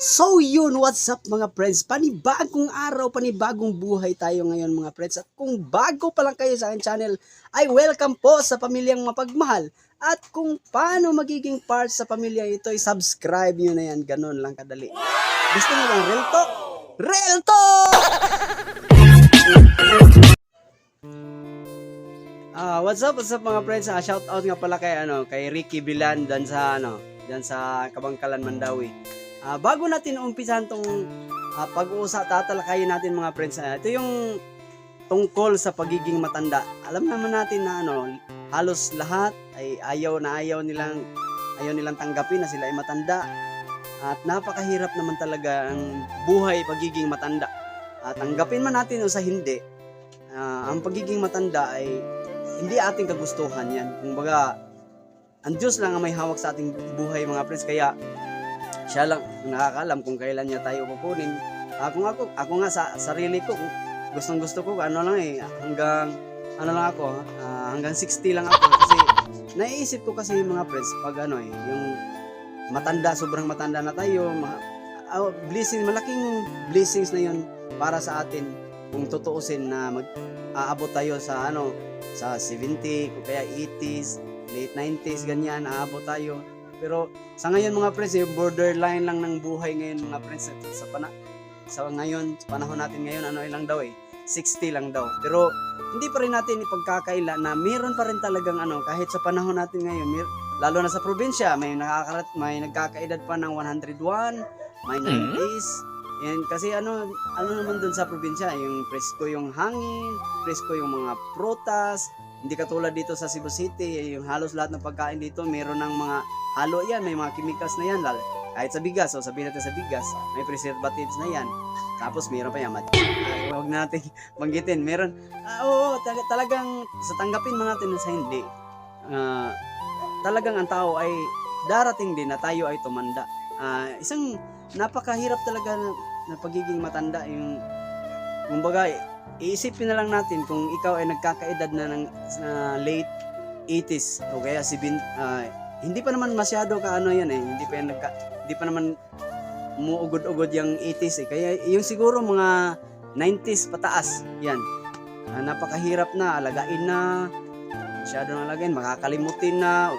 So yun, what's up mga friends? Panibagong araw, panibagong buhay tayo ngayon mga friends. At kung bago pa lang kayo sa aking channel, ay welcome po sa pamilyang mapagmahal. At kung paano magiging part sa pamilya ito, subscribe nyo na yan. Ganun lang kadali. Gusto nyo lang real talk? Real talk! Ah, what's up, what's up mga friends? Ah, shout out nga pala kay ano, kay Ricky Bilan dan sa ano, dan sa Kabangkalan Mandawi. Ah, bago natin umpisahan tong ah, pag-uusap, tatalakayin natin mga friends. ah, ito yung tungkol sa pagiging matanda. Alam naman natin na ano, halos lahat ay ayaw na ayaw nilang ayaw nilang tanggapin na sila ay matanda. At napakahirap naman talaga ang buhay pagiging matanda. At tanggapin man natin o sa hindi, ah, ang pagiging matanda ay hindi ating kagustuhan yan. Kumbaga, ang Diyos lang ang may hawak sa ating buhay mga friends. Kaya, siya lang ang nakakaalam kung kailan niya tayo kukunin. Ah, kung ako, ako nga sa sarili ko, gustong gusto ko, ano lang eh, hanggang, ano lang ako, ah, hanggang 60 lang ako. Kasi, naiisip ko kasi mga friends, pag ano eh, yung matanda, sobrang matanda na tayo, ma, ah, blessing, malaking blessings na yun para sa atin kung tutuusin na mag aabot tayo sa ano sa 70 o kaya 80s late 90s ganyan aabot tayo pero sa ngayon mga friends yung borderline lang ng buhay ngayon mga friends sa, sa pana sa ngayon sa panahon natin ngayon ano ilang daw eh 60 lang daw. Pero hindi pa rin natin ipagkakaila na meron pa rin talagang ano kahit sa panahon natin ngayon mer- lalo na sa probinsya may nakakarat may nagkakaedad pa ng 101 may 90s yan, kasi ano, ano naman dun sa probinsya, yung presko yung hangin, presko yung mga prutas, hindi katulad dito sa Cebu City, yung halos lahat ng pagkain dito, meron ng mga halo yan, may mga chemicals na yan, lalo, kahit sa bigas, o sabihin natin sa bigas, may preservatives na yan. Tapos meron pa yan, mat- Ay, huwag na natin banggitin, meron, ah, oo, tal- talagang, sa tanggapin man natin sa hindi, ah, talagang ang tao ay darating din na tayo ay tumanda. Ah, isang napakahirap talaga na, na pagiging matanda yung kumbaga iisipin na lang natin kung ikaw ay nagkakaedad na ng na late 80s o kaya si hindi pa naman masyado ka ano yan eh. Hindi pa yan nagka, hindi pa naman umuugod-ugod yung 80s eh. Kaya yung siguro mga 90s pataas yan. Ah, napakahirap na alagain na masyado na alagain makakalimutin na.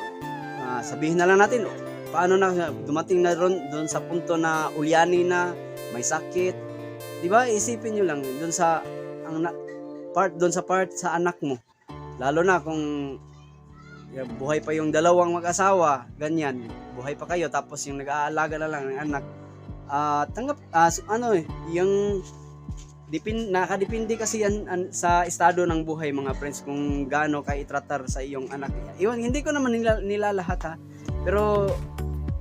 Ah, sabihin na lang natin paano na dumating na ron doon sa punto na ulyani na may sakit. Di ba? Isipin nyo lang doon sa ang na, part doon sa part sa anak mo lalo na kung buhay pa yung dalawang mag-asawa ganyan buhay pa kayo tapos yung nag-aalaga na lang ng anak ah tanggap ah, so, ano eh yung dipin nakadepende kasi yan an- sa estado ng buhay mga friends kung gaano ka itratar sa iyong anak. Iyon, hindi ko naman nila, nilalahat ha. Pero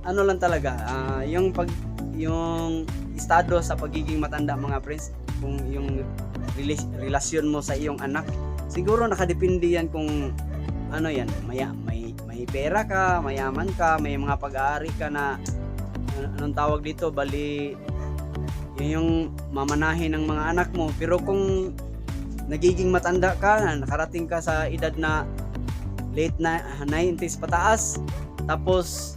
ano lang talaga, ah, yung pag yung estado sa pagiging matanda mga friends, kung yung relasyon mo sa iyong anak, siguro nakadepende yan kung ano yan, may may may pera ka, mayaman ka, may mga pag-aari ka na ano- anong tawag dito, bali yun yung mamanahin ng mga anak mo. Pero kung nagiging matanda ka, nakarating ka sa edad na late na 90s pataas, tapos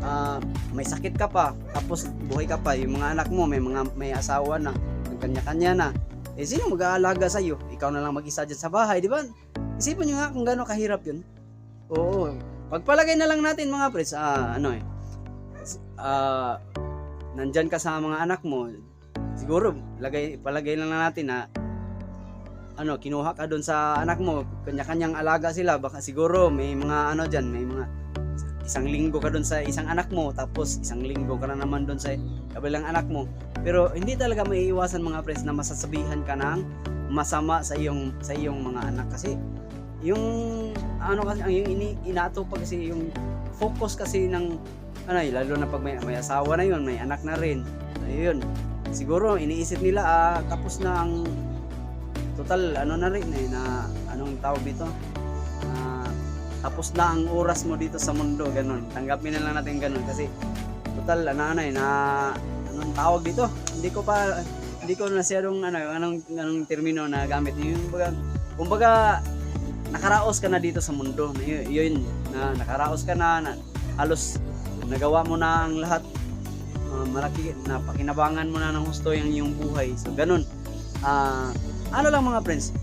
ah, may sakit ka pa, tapos buhay ka pa, yung mga anak mo may mga may asawa na, kanya-kanya na. Eh sino mag-aalaga sa iyo? Ikaw na lang mag-isa dyan sa bahay, di ba? Isipin nyo nga kung gaano kahirap yun. Oo. Pagpalagay na lang natin mga pres, ah, ano eh, ah, nandyan ka sa mga anak mo, siguro lagay palagay lang natin na ano, kinuha ka doon sa anak mo, kanya-kanyang alaga sila, baka siguro may mga ano diyan, may mga isang linggo ka doon sa isang anak mo, tapos isang linggo ka na naman doon sa kabilang anak mo. Pero hindi talaga maiiwasan mga friends na masasabihan ka ng masama sa iyong sa iyong mga anak kasi yung ano kasi ang yung ini, inato pa kasi yung focus kasi ng ano eh, lalo na pag may, may asawa na yun, may anak na rin. Ayun. Siguro iniisip nila ah, tapos na ang total ano na rin eh na anong tawag dito? Ah, tapos na ang oras mo dito sa mundo, ganun. Tanggapin na lang natin ganun kasi total ano ano eh na anong tawag dito? Hindi ko pa hindi ko nasyadong ano anong anong termino na gamit yung kumbaga, kumbaga nakaraos ka na dito sa mundo. Yun, yun na nakaraos ka na, na halos nagawa mo na ang lahat uh, malaki na pakinabangan mo na ng husto yung iyong buhay. So ganun. Ah, ano lang mga friends,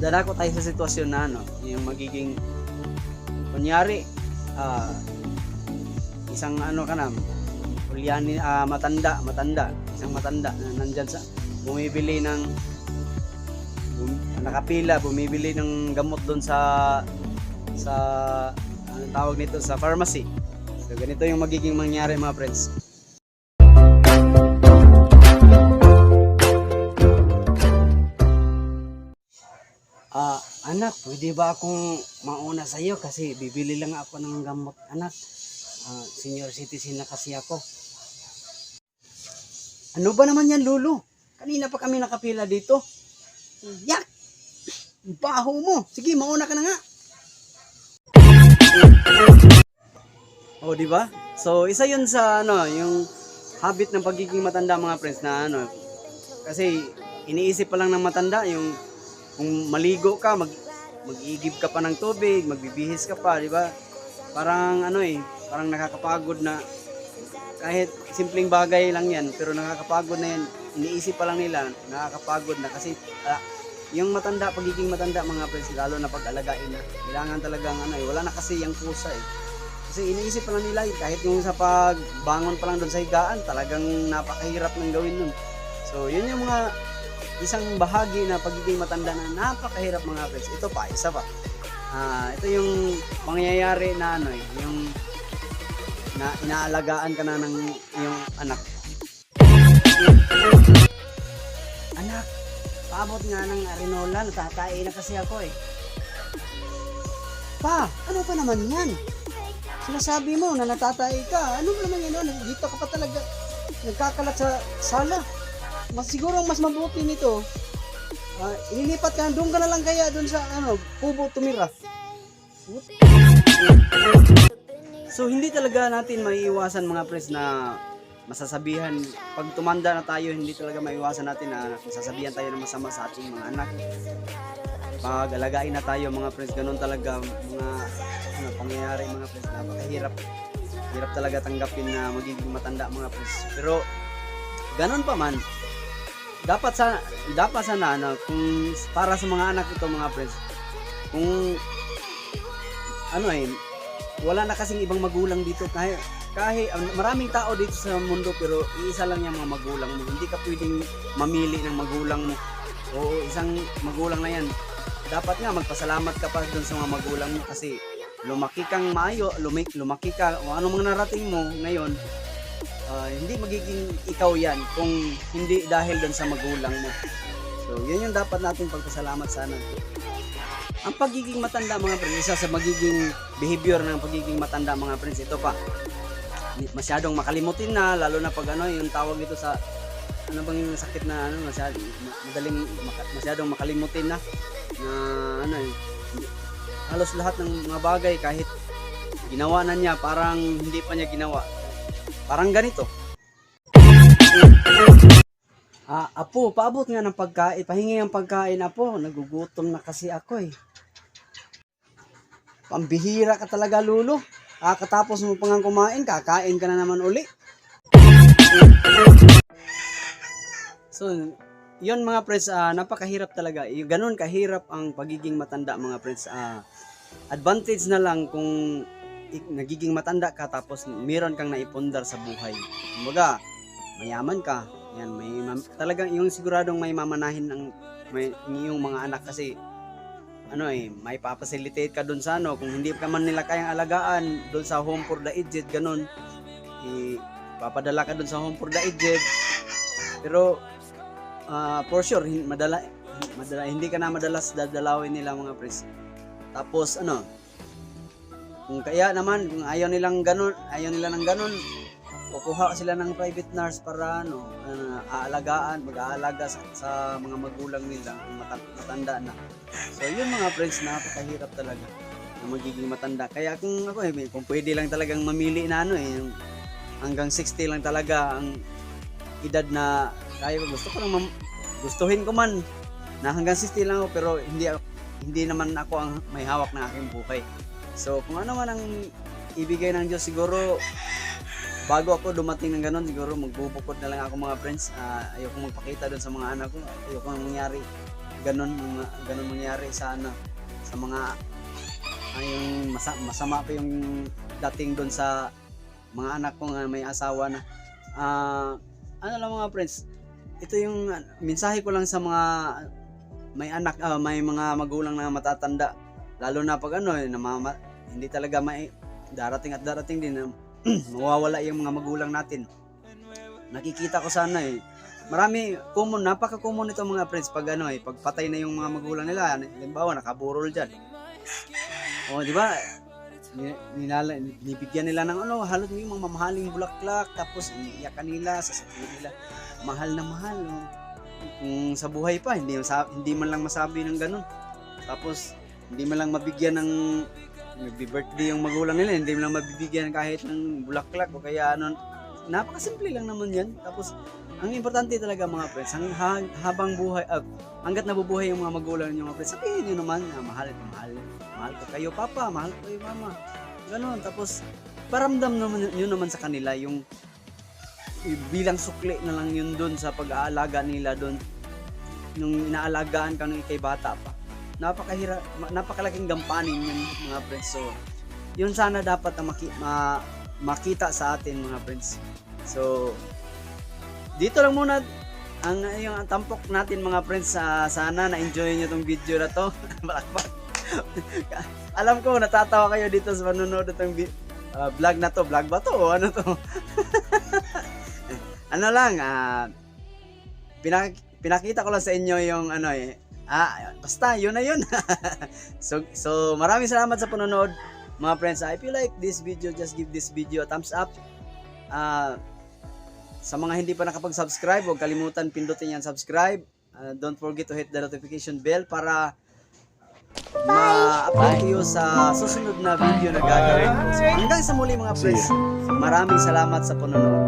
dadako tayo sa sitwasyon na ano, yung magiging kunyari ah, isang ano ka na Ulyani, ah, matanda, matanda, isang matanda na nandyan sa bumibili ng bum, nakapila, bumibili ng gamot doon sa sa ano tawag nito sa pharmacy. So ganito yung magiging mangyari mga friends. Anak, pwede ba akong mauna sa iyo kasi bibili lang ako ng gamot, anak. Ah, senior citizen na kasi ako. Ano ba naman yan, Lolo? Kanina pa kami nakapila dito. Yak! Baho mo. Sige, mauna ka na nga. Oh, di ba? So, isa 'yun sa ano, yung habit ng pagiging matanda mga friends na ano. Kasi iniisip pa lang ng matanda yung kung maligo ka, mag mag-iigib ka pa ng tubig, magbibihis ka pa, di ba? Parang ano eh, parang nakakapagod na kahit simpleng bagay lang yan, pero nakakapagod na yan. Iniisip pa lang nila, nakakapagod na kasi ah, yung matanda, pagiging matanda mga friends, lalo na pag alagain na, kailangan talagang ano eh, wala na kasi yung pusa eh. Kasi iniisip pa lang nila, eh, kahit yung sa pagbangon pa lang doon sa higaan, talagang napakahirap ng gawin nun. So, yun yung mga isang bahagi na pagiging matanda na napakahirap mga friends. Ito pa, isa pa. Ah, ito yung pangyayari na ano eh, yung na inaalagaan ka na ng iyong anak. Anak, paabot nga ng arenola, natatain na kasi ako eh. Pa, ano pa naman yan? Sinasabi mo na natatay ka. Ano naman yan? Ano? Dito ka pa talaga nagkakalat sa sala. Mas siguro mas mabuti nito. ah, ililipat ka, doon ka na lang kaya doon sa ano, kubo tumira. So hindi talaga natin maiiwasan mga pres na masasabihan pag tumanda na tayo hindi talaga maiiwasan natin na masasabihan tayo ng masama sa ating mga anak. Pag alagain na tayo mga pres ganun talaga mga ano, pangyayari mga pres napakahirap. Hirap talaga tanggapin na magiging matanda mga pres. Pero ganun pa man dapat sa dapat sana ano kung para sa mga anak ito mga friends kung ano eh wala na kasing ibang magulang dito. Kahit kahit maraming tao dito sa mundo pero iisa lang yung mga magulang mo. Hindi ka pwedeng mamili ng magulang mo. Oo isang magulang na yan. Dapat nga magpasalamat ka pa dun sa mga magulang mo kasi lumaki kang maayo lumaki, lumaki ka. O ano mga narating mo ngayon ah, hindi magiging ikaw yan kung hindi dahil dun sa magulang mo so yun yung dapat nating pagpasalamat sana ang pagiging matanda mga friends, isa sa magiging behavior ng pagiging matanda mga friends, ito pa. Masyadong makalimutin na, lalo na pag ano, yung tawag dito sa, ano bang yung sakit na, ano, masyadong, madaling, masyadong makalimutin na, na, ano, eh, halos lahat ng mga bagay, kahit ginawa na niya, parang hindi pa niya ginawa. Parang ganito. Ah, apo, paabot nga ng pagkain, pahingi ang pagkain, apo. Nagugutom na kasi ako eh. Pambihira ka talaga, Lulo. Ah, katapos mo pang kumain, kakain ka na naman uli. So, yun mga friends, ah, napakahirap talaga. Ganun kahirap ang pagiging matanda mga friends. Ah, advantage na lang kung nagiging matanda ka tapos meron kang naipundar sa buhay. Kumbaga, mayaman ka. Yan, may talagang yung siguradong may mamanahin ng may yung mga anak kasi ano eh, may papacilitate ka doon sa ano, kung hindi ka man nila kayang alagaan doon sa home for the aged, ganun. I, papadala ka doon sa home for the aged. Pero ah, for sure, madala, madala, hindi ka na madalas dadalawin nila mga pres. Tapos ano, kung kaya naman, kung ayaw nilang ganun, ayaw nila ng ganun, kukuha sila ng private nurse para ano, ah, aalagaan, mag-aalaga sa, sa mga magulang nila, mata- matanda na. So yun mga friends, napakahirap talaga na magiging matanda. Kaya kung ako eh, kung pwede lang talagang mamili na ano eh, yung hanggang 60 lang talaga ang edad na kaya ko gusto ko lang gustuhin ko man na hanggang 60 lang ako pero hindi hindi naman ako ang may hawak ng aking buhay. So kung ano man ang ibigay ng Diyos siguro bago ako dumating ng ganun, siguro magbubukod na lang ako mga friends. Ah, ayoko magpakita doon sa mga anak ko. Ayoko nang mangyari ganun, ganun mangyari sa ano, sa mga ay yung masa, masama pa yung dating doon sa mga anak ko nga may asawa na. Ah, ano lang mga friends, ito yung ah, mensahe ko lang sa mga may anak, ah, may mga magulang na matatanda. Lalo na pag ano, eh, namama, hindi talaga may darating at darating din na mawawala yung mga magulang natin. Nakikita ko sana eh. Marami, common, napaka-common ito mga friends pag ano eh, pag patay na yung mga magulang nila, halimbawa nakaburol dyan. O, di ba? Ni- Ninala, nibigyan nila ng ano, halos yung mga mamahaling bulaklak, tapos iiyakan nila, sasabihin nila, mahal na mahal. oh. Kung sa buhay pa, hindi, hindi man lang masabi ng ganun. Tapos, hindi man lang mabigyan ng birthday yung magulang nila, hindi lang mabibigyan kahit ng bulaklak o kaya ano. Napakasimple lang naman yan. Tapos, ang importante talaga mga friends, ang ha- habang buhay, ah, hanggat nabubuhay yung mga magulang niyo mga friends, sabihin niyo naman na mahal, mahal, mahal ko kayo papa, mahal ko kayo mama. Ganon. Tapos, paramdam naman yun naman sa kanila yung bilang sukli na lang yun doon sa pag-aalaga nila doon nung inaalagaan ka nung ikay bata pa. Napakahira, napakalaking gampanin yun mga friends. So, yun sana dapat na maki- ma- makita sa atin mga friends. So, dito lang muna ang yung tampok natin mga friends sa sana na-enjoy niyo tong video na to. Alam ko natatawa kayo dito sa panonood itong vi- ah, vlog na to. Vlog ba to? O ano to? ano lang, ah pinak- pinakita ko lang sa inyo yung ano eh. Ah, basta yun na yun. so so maraming salamat sa panonood mga friends. If you like this video, just give this video a thumbs up. Ah sa mga hindi pa nakapag-subscribe, huwag kalimutan pindutin yan subscribe. Ah, don't forget to hit the notification bell para ma-update kayo sa susunod na video na gagawin ko. So, hanggang sa muli mga friends, maraming salamat sa panonood.